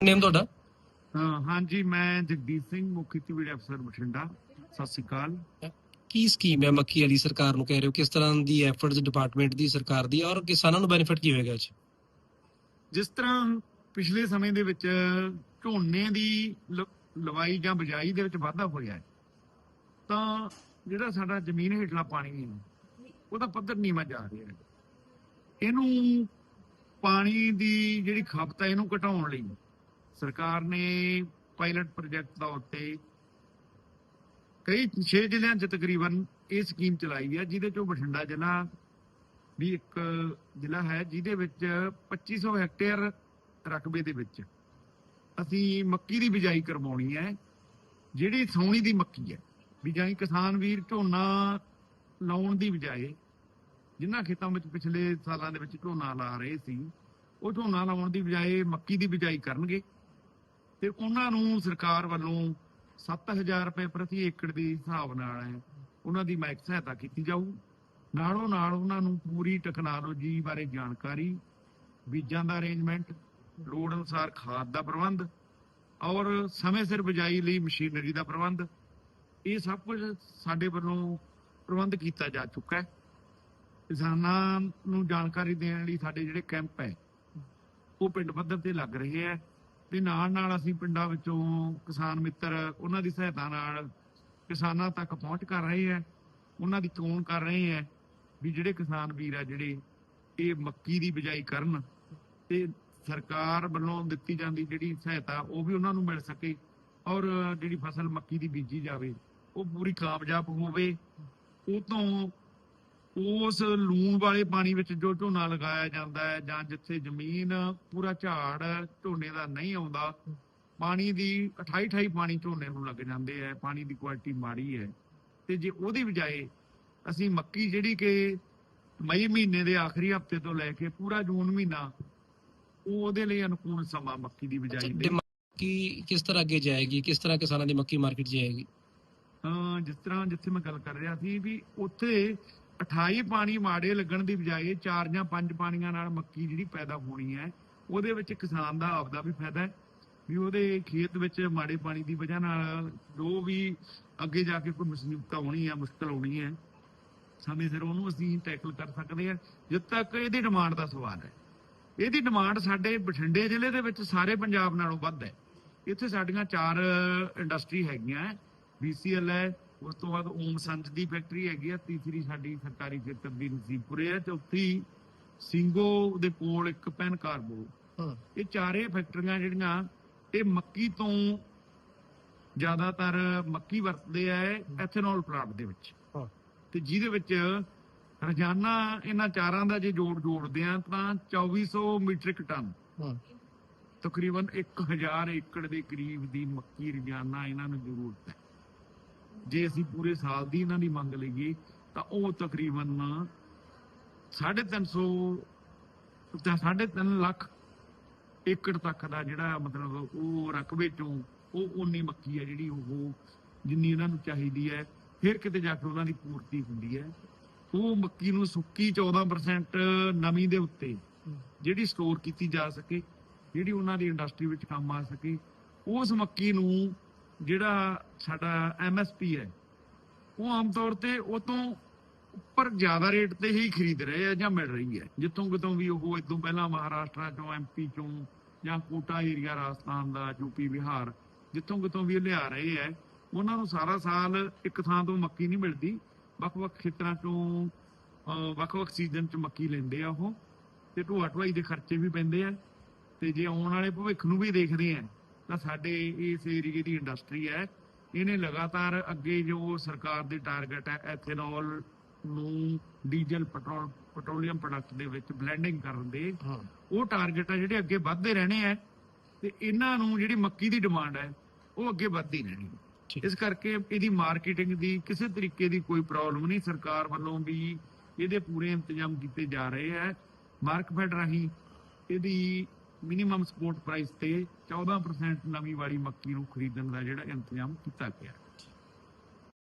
ਨੇਮ ਤੁਹਾਡਾ? ਹਾਂ ਹਾਂਜੀ ਮੈਂ ਜਗਦੀਪ ਸਿੰਘ ਮੁੱਖ ਖੇਤੀਬਾੜੀ ਅਫਸਰ ਬਠਿੰਡਾ। ਸਤਿ ਸ਼੍ਰੀ ਅਕਾਲ। ਕੀ ਸਕੀਮ ਹੈ ਮੱਕੀ ਵਾਲੀ ਸਰਕਾਰ ਨੂੰ ਕਹਿ ਰਹੇ ਹੋ? ਕਿਸ ਤਰ੍ਹਾਂ ਦੀ ਐਫਰਟਸ ਡਿਪਾਰਟਮੈਂਟ ਦੀ ਸਰਕਾਰ ਦੀ ਔਰ ਕਿਸਾਨਾਂ ਨੂੰ ਬੈਨੀਫਿਟ ਕੀ ਹੋਏਗਾ ਅੱਜ? ਜਿਸ ਤਰ੍ਹਾਂ ਪਿਛਲੇ ਸਮੇਂ ਦੇ ਵਿੱਚ ਝੋਨੇ ਦੀ ਲਵਾਈ ਜਾਂ ਬਿਜਾਈ ਦੇ ਵਿੱਚ ਵਾਧਾ ਹੋਇਆ ਹੈ, ਤਾਂ ਜਿਹੜਾ ਸਾਡਾ ਜ਼ਮੀਨ ਹੇਠਲਾ ਪਾਣੀ ਹੈ ਉਹਦਾ ਪੱਧਰ ਨੀਵਾਂ ਜਾ ਰਿਹਾ ਹੈ। ਇਹਨੂੰ ਪਾਣੀ ਦੀ ਜਿਹੜੀ ਖਪਤ ਹੈ ਇਹਨੂੰ ਘਟਾਉਣ ਲਈ ਸਰਕਾਰ ਨੇ ਪਾਇਲਟ ਪ੍ਰੋਜੈਕਟ ਤੌਰ ਤੇ ਕਈ 6 ਜ਼ਿਲ੍ਹਿਆਂ 'ਚ ਤਕਰੀਬਨ ਇਹ ਸਕੀਮ ਚਲਾਈ ਹੈ ਜਿਹਦੇ ਚੋਂ ਬਠਿੰਡਾ ਜ਼ਿਲ੍ਹਾ ਵੀ ਇੱਕ ਜ਼ਿਲ੍ਹਾ ਹੈ, ਜਿਹਦੇ ਵਿੱਚ 2500 ਹੈਕਟੇਅਰ ਰਕਬੇ ਦੇ ਵਿੱਚ ਅਸੀਂ ਮੱਕੀ ਦੀ ਬਿਜਾਈ ਕਰਵਾਉਣੀ ਹੈ, ਜਿਹੜੀ ਸੌਣੀ ਦੀ ਮੱਕੀ ਹੈ। ਬਿਜਾਈ ਕਿਸਾਨ ਵੀਰ ਝੋਨਾ ਲਾਉਣ ਦੀ ਬਜਾਏ ਜਿਨ੍ਹਾਂ ਖੇਤਾਂ ਵਿੱਚ ਪਿਛਲੇ ਸਾਲਾਂ ਦੇ ਵਿੱਚ ਝੋਨਾ ਲਾ ਰਹੇ ਸੀ, ਉਹ ਝੋਨਾ ਲਾਉਣ ਦੀ ਬਜਾਏ ਮੱਕੀ ਦੀ ਬਿਜਾਈ ਕਰਨਗੇ। ਤੇ ਉਹਨਾਂ ਨੂੰ ਸਰਕਾਰ ਵੱਲੋਂ 7000 ਰੁਪਏ ਪ੍ਰਤੀ ਏਕੜ ਦੇ ਹਿਸਾਬ ਨਾਲ ਉਹਨਾਂ ਦੀ ਮਾਇਕ ਸਹਾਇਤਾ ਕੀਤੀ ਜਾਊ। ਨਾਲੋਂ ਨਾਲ ਉਹਨਾਂ ਨੂੰ ਪੂਰੀ ਟੈਕਨੋਲੋਜੀ ਬਾਰੇ ਜਾਣਕਾਰੀ, ਬੀਜਾਂ ਦਾ ਅਰੇਂਜਮੈਂਟ ਲੋੜ ਅਨੁਸਾਰ ਖਾਦ ਦਾ ਪ੍ਰਬੰਧ ਔਰ ਸਮੇਂ ਸਿਰ ਬਿਜਾਈ ਲਈ ਮਸ਼ੀਨਰੀ ਦਾ ਪ੍ਰਬੰਧ। ਇਹ ਸਭ ਕੁਝ ਸਾਡੇ ਵੱਲੋਂ ਪ੍ਰਬੰਧ ਕੀਤਾ ਜਾ ਚੁੱਕਾ ਹੈ। ਕਿਸਾਨਾਂ ਨੂੰ ਜਾਣਕਾਰੀ ਦੇਣ ਲਈ ਸਾਡੇ ਜਿਹੜੇ ਕੈਂਪ ਹੈ, ਉਹ ਪਿੰਡ ਪੱਧਰ ਤੇ ਲੱਗ ਰਹੇ ਹੈ। ਤੇ ਨਾਲ ਨਾਲ ਅਸੀਂ ਪਿੰਡਾਂ ਵਿੱਚੋਂ ਕਿਸਾਨ ਮਿੱਤਰ, ਉਹਨਾਂ ਦੀ ਸਹਾਇਤਾ ਨਾਲ ਕਿਸਾਨਾਂ ਤੱਕ ਪਹੁੰਚ ਕਰ ਰਹੇ ਹੈ। ਉਹਨਾਂ ਦੀ ਚੋਣ ਕਰ ਰਹੇ ਹੈ ਵੀ ਜਿਹੜੇ ਕਿਸਾਨ ਵੀਰ ਆ ਜਿਹੜੇ ਇਹ ਮੱਕੀ ਦੀ ਬਿਜਾਈ ਕਰਨ ਤੇ ਸਰਕਾਰ ਵੱਲੋਂ ਦਿੱਤੀ ਜਾਂਦੀ ਜਿਹੜੀ ਸਹਾਇਤਾ, ਉਹ ਵੀ ਉਹਨਾਂ ਨੂੰ ਮਿਲ ਸਕੇ ਔਰ ਜਿਹੜੀ ਫਸਲ ਮੱਕੀ ਦੀ ਬੀਜੀ ਜਾਵੇ, ਉਹ ਪੂਰੀ ਕਾਮਯਾਬ ਹੋਵੇ। ਉਹ ਤੋਂ ਉਸ ਲੂਣ ਵਾਲੇ ਪਾਣੀ ਵਿੱਚ ਜੋ ਝੋਨਾ ਲਗਾਇਆ ਜਾਂਦਾ ਹੈ ਜਾਂ ਜਿੱਥੇ ਜ਼ਮੀਨ ਪੂਰਾ ਝਾੜ ਝੋਨੇ ਦਾ ਨਹੀਂ ਆਉਂਦਾ ਪਾਣੀ ਦੀ 28 28 ਪਾਣੀ ਝੋਨੇ ਨੂੰ ਲੱਗ ਜਾਂਦੇ ਹੈ ਪਾਣੀ ਦੀ ਕੁਆਲਿਟੀ ਮਾੜੀ ਹੈ। ਤੇ ਜੇ ਉਹਦੀ ਬਜਾਏ ਅਸੀਂ ਮੱਕੀ ਜਿਹੜੀ ਕਿ ਮਈ ਮਹੀਨੇ ਦੇ ਆਖਰੀ ਹਫ਼ਤੇ ਤੋਂ ਲੈ ਕੇ ਪੂਰਾ ਜੂਨ ਮਹੀਨਾ ਉਹ ਉਹਦੇ ਲਈ ਅਨੁਕੂਲ ਸਮਾਂ ਮੱਕੀ ਦੀ ਬਿਜਾਈ ਦੇ ਮੱਕੀ ਕਿਸ ਤਰ੍ਹਾਂ ਅੱਗੇ ਜਾਏਗੀ? ਕਿਸ ਤਰ੍ਹਾਂ ਕਿਸਾਨਾਂ ਦੀ ਮੱਕੀ ਮਾਰਕੀਟ ਜਾਏਗੀ? ਅਹ ਜਿਸ ਤਰ੍ਹਾਂ ਜਿੱਥੇ ਮੈਂ ਗੱਲ ਕਰ ਰਿਹਾ ਸੀ ਵੀ ਉੱਥੇ 28 ਪਾਣੀ ਮਾੜੇ ਲੱਗਣ ਦੀ ਬਜਾਏ ਚਾਰ ਜਾਂ ਪੰਜ ਪਾਣੀਆਂ ਨਾਲ ਮੱਕੀ ਜਿਹੜੀ ਪੈਦਾ ਹੋਣੀ ਹੈ, ਉਹਦੇ ਵਿੱਚ ਕਿਸਾਨ ਦਾ ਆਪਦਾ ਵੀ ਫਾਇਦਾ ਹੈ, ਵੀ ਉਹਦੇ ਖੇਤ ਵਿੱਚ ਮਾੜੇ ਪਾਣੀ ਦੀ ਵਜ੍ਹਾ ਨਾਲ ਜੋ ਵੀ ਅੱਗੇ ਜਾ ਕੇ ਕੋਈ ਮੁਸੀਬਤ ਆਉਣੀ ਹੈ, ਮੁਸ਼ਕਲ ਆਉਣੀ ਹੈ, ਸਮੇਂ ਸਿਰ ਉਹਨੂੰ ਅਸੀਂ ਟੈਕਲ ਕਰ ਸਕਦੇ ਹਾਂ, ਜਦ ਤੱਕ ਇਹਦੀ ਡਿਮਾਂਡ ਦਾ ਸਵਾਲ ਹੈ। ਇਹਦੀ ਡਿਮਾਂਡ ਸਾਡੇ ਬਠਿੰਡੇ ਜ਼ਿਲ੍ਹੇ ਦੇ ਵਿੱਚ ਸਾਰੇ ਪੰਜਾਬ ਨਾਲੋਂ ਵੱਧ ਹੈ। ਇੱਥੇ ਸਾਡੀਆਂ ਚਾਰ ਇੰਡਸਟਰੀ ਹੈਗੀਆਂ ਹੈ BCL ਹੈ ਉਸ ਤੋਂ ਬਾਅਦ ਓਮ ਸੰਤ ਦੀ ਫੈਕਟਰੀ ਹੈਗੀ ਆ ਤੀਸਰੀ ਸਾਡੀ ਸਰਕਾਰੀ ਖੇਤਰ ਦੀ ਨਸੀਬਪੁਰੇ ਹੈ ਚੌਥੀ ਸਿੰਗੋ ਦੇ ਕੋਲ ਇੱਕ ਪੈਨ ਕਾਰਬੋ। ਇਹ ਚਾਰੇ ਫੈਕਟਰੀਆਂ ਜਿਹੜੀਆਂ ਇਹ ਮੱਕੀ ਤੋਂ ਜ਼ਿਆਦਾਤਰ ਮੱਕੀ ਵਰਤਦੇ ਆ ਐਥਨੋਲ ਪਲਾਂਟ ਦੇ ਵਿੱਚ। ਤੇ ਜਿਹਦੇ ਵਿੱਚ ਰੋਜ਼ਾਨਾ ਇਹਨਾਂ ਚਾਰਾਂ ਦਾ ਜੇ ਜੋੜ ਜੋੜਦੇ ਆ ਤਾਂ 2400 ਮੀਟ੍ਰਿਕ ਟਨ। ਤਕਰੀਬਨ 1000 ਏਕੜ ਦੇ ਕਰੀਬ ਦੀ ਮੱਕੀ ਰੋਜ਼ਾਨਾ ਇਹਨਾਂ ਨੂੰ ਜ਼ਰੂਰਤ ਹੈ। ਜੇ ਅਸੀਂ ਪੂਰੇ ਸਾਲ ਦੀ ਇਹਨਾਂ ਦੀ ਮੰਗ ਲਈਏ, ਤਾਂ ਉਹ ਤਕਰੀਬਨ 350 ਤੇ 3.5 ਲੱਖ ਏਕੜ ਤੱਕ ਦਾ ਜਿਹੜਾ ਮਤਲਬ ਉਹ ਰਕਬੇ ਚੋਂ ਉਹ ਉਨੀ ਮੱਕੀ ਹੈ ਜਿਹੜੀ ਉਹ ਜਿੰਨੀ ਇਹਨਾਂ ਨੂੰ ਚਾਹੀਦੀ ਹੈ, ਫਿਰ ਕਿਤੇ ਜਾ ਕੇ ਉਹਨਾਂ ਦੀ ਪੂਰਤੀ ਹੁੰਦੀ ਹੈ। ਉਹ ਮੱਕੀ ਨੂੰ ਸੁੱਕੀ 14% ਨਮੀ ਦੇ ਉੱਤੇ ਜਿਹੜੀ ਸਟੋਰ ਕੀਤੀ ਜਾ ਸਕੇ, ਜਿਹੜੀ ਉਹਨਾਂ ਦੀ ਇੰਡਸਟਰੀ ਵਿੱਚ ਕੰਮ ਆ ਸਕੇ, ਉਸ ਮੱਕੀ ਨੂੰ ਜਿਹੜਾ ਸਾਡਾ ਐਮਐਸਪੀ ਹੈ, ਉਹ ਆਮ ਤੌਰ ਤੇ ਉਹ ਤੋਂ ਉੱਪਰ ਜ਼ਿਆਦਾ ਰੇਟ ਤੇ ਹੀ ਖਰੀਦ ਰਹੇ ਆ ਜਾਂ ਮਿਲ ਰਹੀ ਹੈ। ਜਿੱਥੋਂ ਕਿਤੋਂ ਵੀ ਉਹ ਇਦੋਂ ਪਹਿਲਾਂ ਮਹਾਰਾਸ਼ਟਰ ਚੋਂ ਐਮਪੀ ਚੋਂ ਜਾਂ ਕੋਟਾ ਏਰੀਆ ਰਾਜਸਥਾਨ ਦਾ ਯੂਪੀ ਬਿਹਾਰ, ਜਿੱਥੋਂ ਕਿਤੋਂ ਵੀ ਲਿਆ ਰਹੇ ਹੈ ਉਹਨਾਂ ਨੂੰ ਸਾਰਾ ਸਾਲ ਇੱਕ ਥਾਂ ਤੋਂ ਮੱਕੀ ਨਹੀਂ ਮਿਲਦੀ। ਵੱਖ-ਵੱਖ ਖੇਤਰਾਂ ਚੋਂ ਵੱਖ-ਵੱਖ ਸੀਜ਼ਨ ਚ ਮੱਕੀ ਲੈਂਦੇ ਆ ਉਹ, ਤੇ ਢੋਆ ਢੁਆਈ ਦੇ ਖਰਚੇ ਵੀ ਪੈਂਦੇ ਆ। ਤੇ ਜੇ ਆਉਣ ਵਾਲੇ ਭਵਿੱਖ ਨੂੰ ਵੀ ਦੇਖਦੇ ਆ ਤਾਂ ਸਾਡੇ ਇਸ ਏਰੀਏ ਦੀ ਇੰਡਸਟਰੀ ਹੈ। ਇਹਨੇ ਲਗਾਤਾਰ ਅੱਗੇ ਜੋ ਸਰਕਾਰ ਦੀ ਟਾਰਗੇਟ ਹੈ ਐਥੇਨੋਲ ਨੂੰ ਡੀਜ਼ਲ ਪੈਟਰੋਲ ਪੈਟਰੋਲੀਅਮ ਪ੍ਰੋਡਕਟ ਦੇ ਵਿੱਚ ਬਲੈਂਡਿੰਗ ਕਰਨ ਦੇ ਉਹ ਟਾਰਗੇਟ ਆ ਜਿਹੜੇ ਅੱਗੇ ਵੱਧਦੇ ਰਹਿਣੇ ਆ ਤੇ ਇਹਨਾਂ ਨੂੰ ਜਿਹੜੀ ਮੱਕੀ ਦੀ ਡਿਮਾਂਡ ਹੈ ਉਹ ਅੱਗੇ ਵੱਧਦੀ ਰਹਿਣੀ। ਇਸ ਕਰਕੇ ਇਹਦੀ ਮਾਰਕੀਟਿੰਗ ਦੀ ਕਿਸੇ ਤਰੀਕੇ ਦੀ ਕੋਈ ਪ੍ਰੋਬਲਮ ਨਹੀਂ। ਸਰਕਾਰ ਵੱਲੋਂ ਵੀ ਇਹਦੇ ਪੂਰੇ ਇੰਤਜ਼ਾਮ ਕੀਤੇ ਜਾ ਰਹੇ ਹੈ। ਮਾਰਕਫੈਡ ਰਾਹੀਂ ਇਹਦੀ ਮਿਨੀਮਮ ਸਪੋਰਟ ਪ੍ਰਾਈਸ ਤੇ 14% ਨਵੀਂ ਵਾਲੀ ਮੱਕੀ ਨੂੰ ਖਰੀਦਣ ਦਾ ਜਿਹੜਾ ਇੰਤਜ਼ਾਮ ਕੀਤਾ ਗਿਆ।